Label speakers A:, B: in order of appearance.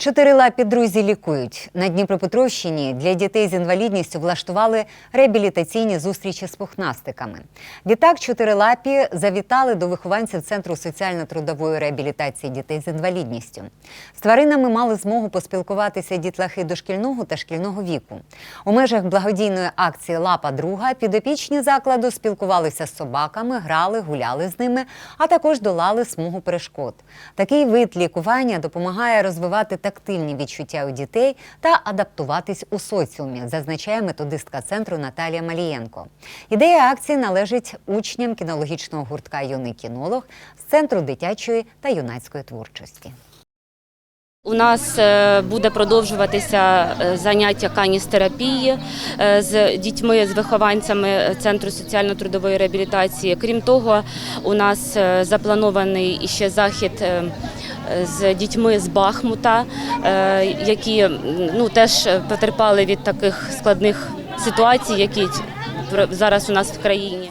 A: Чотирилапі друзі лікують. На Дніпропетровщині для дітей з інвалідністю влаштували реабілітаційні зустрічі з пухнастиками. Відтак, чотирилапі завітали до вихованців Центру соціально-трудової реабілітації дітей з інвалідністю. З тваринами мали змогу поспілкуватися дітлахи дошкільного та шкільного віку. У межах благодійної акції Лапа друга підопічні закладу спілкувалися з собаками, грали, гуляли з ними, а також долали смугу перешкод. Такий вид лікування допомагає розвивати тактильні відчуття у дітей та адаптуватись у соціумі, зазначає методистка центру Наталія Малієнко. Ідея акції належить учням кінологічного гуртка Юний кінолог з центру дитячої та юнацької творчості.
B: У нас е, буде продовжуватися е, заняття каністерапії е, з дітьми, з вихованцями Центру соціально-трудової реабілітації. Крім того, у нас запланований іще захід з дітьми з Бахмута, е, які ну, теж потерпали від таких складних ситуацій, які зараз у нас в країні.